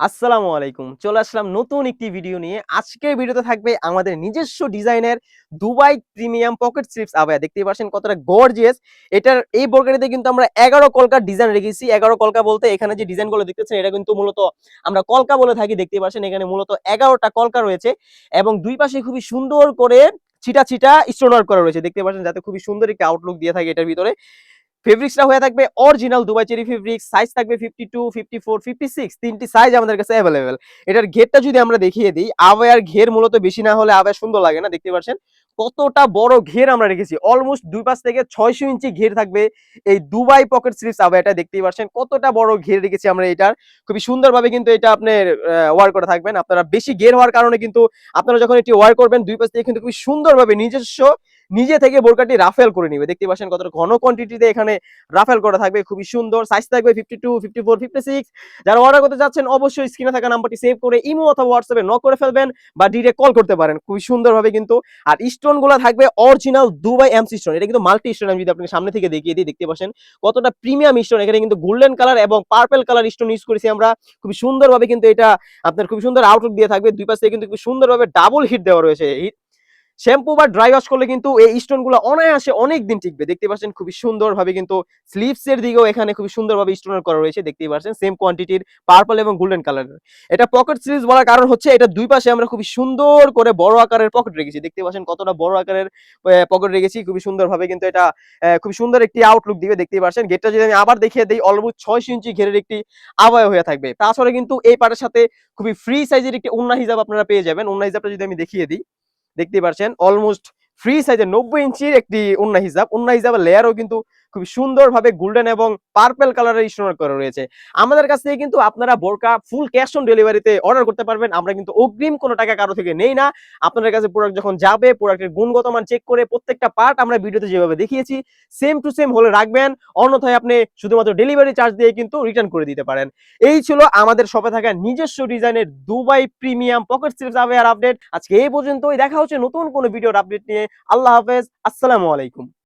আসসালামু আলাইকুম। চলে আসলাম নতুন একটি ভিডিও নিয়ে। আজকের ভিডিওতে থাকবে আমাদের নিজস্ব ডিজাইনের দুবাই প্রিমিয়াম পকেট স্লিপস আবায়া দেখতেই পাচ্ছেন কতটা গর্জিয়াস এটার, এই বোরকারিতে কিন্তু আমরা এগারো কলকার ডিজাইন রেখেছি। এগারো কলকা বলতে এখানে যে ডিজাইনগুলো দেখতেছেন, এটা কিন্তু মূলত আমরা কলকা বলে থাকি। দেখতেই পাচ্ছেন এখানে মূলত এগারোটা কলকা রয়েছে এবং দুই পাশে খুবই সুন্দর করে ছিটা ছিটা স্টোন ওয়ার্ক করা রয়েছে। দেখতে পাচ্ছেন যাতে খুবই সুন্দর একটি আউটলুক দিয়ে থাকে এটার ভিতরে। ফেব্রিক্সটা হয়ে থাকবে original Dubai cherry fabrics size থাকবে fifty two fifty four fifty six তিনটি সাইজ আমাদের কাছে অ্যাভেলেবেল এটার ঘেরটা যদি আমরা দেখিয়ে দিই আবয়ার ঘের মূলত বেশি না হলে আবায়া সুন্দর লাগে না, দেখতে পাচ্ছেন? কতটা বড় ঘের আমরা রেখেছি। অলমোস্ট দুই পাশ থেকে ছয়শো ইঞ্চি ঘের থাকবে এই দুবাই পকেট স্লিপস আবায়াটা দেখতেই পাচ্ছেন কতটা বড় ঘের রেখেছি আমরা এটার। খুবই সুন্দরভাবে কিন্তু এটা আপনার ওয়ার করে থাকবেন। আপনারা বেশি ঘের হওয়ার কারণে কিন্তু আপনারা যখন এটি ওয়ার করবেন, দুই পাশ থেকে কিন্তু খুবই সুন্দরভাবে নিজস্ব, নিজে থেকে বোরকাটি রাফেল করে নিবে। দেখতে পাচ্ছেন কতটা ঘন কোয়ান্টিটিতে এখানে রাফেল করা থাকবে। খুবই সুন্দর। সাইজ থাকবে fifty two fifty four fifty six যারা অর্ডার করতে যাচ্ছেন অবশ্যই স্ক্রিনে থাকা নাম্বারটি সেভ করে ইমো অথবা হোয়াটসঅ্যাপে নক করে ফেলবেন বা ডিরেক্ট কল করতে পারেন। খুবই সুন্দরভাবে কিন্তু। আর স্টোন গুলো থাকবে অরিজিনাল দুবাই এমসি স্টোন এটা কিন্তু মাল্টি স্টোন আমি যদি আপনাকে সামনে থেকে দেখিয়ে দিই, দেখতে পাচ্ছেন কতটা প্রিমিয়াম স্টোন এখানে কিন্তু গোল্ডেন কালার এবং পার্পেল কালার স্টোন ইউজ করেছি আমরা। খুব সুন্দরভাবে কিন্তু এটা আপনার খুব সুন্দর আউটলুক দিয়ে থাকবে। দুই পাশে কিন্তু খুব সুন্দরভাবে ডাবল হিট দেওয়া রয়েছে। শ্যাম্পু বা ড্রাই ওয়াশ করলে কিন্তু এই স্টোনগুলো অনায়াসে অনেক দিন টিকবে। দেখতে পাচ্ছেন খুবই সুন্দর ভাবে কিন্তু স্লিপস এর দিকেও এখানে খুবই সুন্দরভাবে স্টোন করা রয়েছে। দেখতেই পাচ্ছেন সেম কোয়ান্টিটির পার্পল এবং গোল্ডেন কালারের এটা পকেট স্লিপস বলার কারণ হচ্ছে এটা দুই পাশে আমরা খুবই সুন্দর করে বড় আকারের পকেট রেখেছি। দেখতে পাচ্ছেন কতটা বড় আকারের পকেট রেখেছি। খুবই সুন্দরভাবে কিন্তু এটা খুবই সুন্দর একটি আউটলুক দিবে। দেখতেই পাচ্ছেন গেটটা যদি আমি আবার দেখিয়ে দিই অলমোস্ট ছয়শো ইঞ্চি ঘেরের একটি আবয় হয়ে থাকবে। তাছাড়া কিন্তু এই পাটের সাথে খুবই ফ্রি সাইজের একটি উন্না হিসাব আপনারা পেয়ে যাবেন। উন্না হিসাবটা যদি আমি দেখিয়ে দিই দেখতেই পাচ্ছেন অলমোস্ট ফ্রি সাইজের নব্বই ইঞ্চির একটি উন্না হিসাব উন্না হিসাবের লেয়ারও কিন্তু খুব সুন্দরভাবে গোল্ডেন এবং পার্পেল কালারের স্টোন করা রয়েছে। আমাদের কাছ থেকে কিন্তু আপনারা বোরকা ফুল ক্যাশ অন ডেলিভারিতে অর্ডার করতে পারবেন। আমরা কিন্তু অগ্রিম কোনো টাকা কারও থেকে নেই না। আপনাদের কাছে প্রোডাক্ট যখন যাবে প্রোডাক্টের গুণগত মান চেক করে প্রত্যেকটা পার্ট আমরা ভিডিওতে যেভাবে দেখিয়েছি সেম টু সেম হলে রাখবেন। অন্যথায় আপনি শুধুমাত্র ডেলিভারি চার্জ দিয়ে কিন্তু রিটার্ন করে দিতে পারেন। এই ছিল আমাদের শপে থাকা নিজস্ব ডিজাইনের Dubai premium pocket our update আজকে এই পর্যন্তই। দেখা হচ্ছে নতুন কোনো ভিডিওর আপডেট নিয়ে। আল্লাহ হাফেজ। আসসালামু আলাইকুম।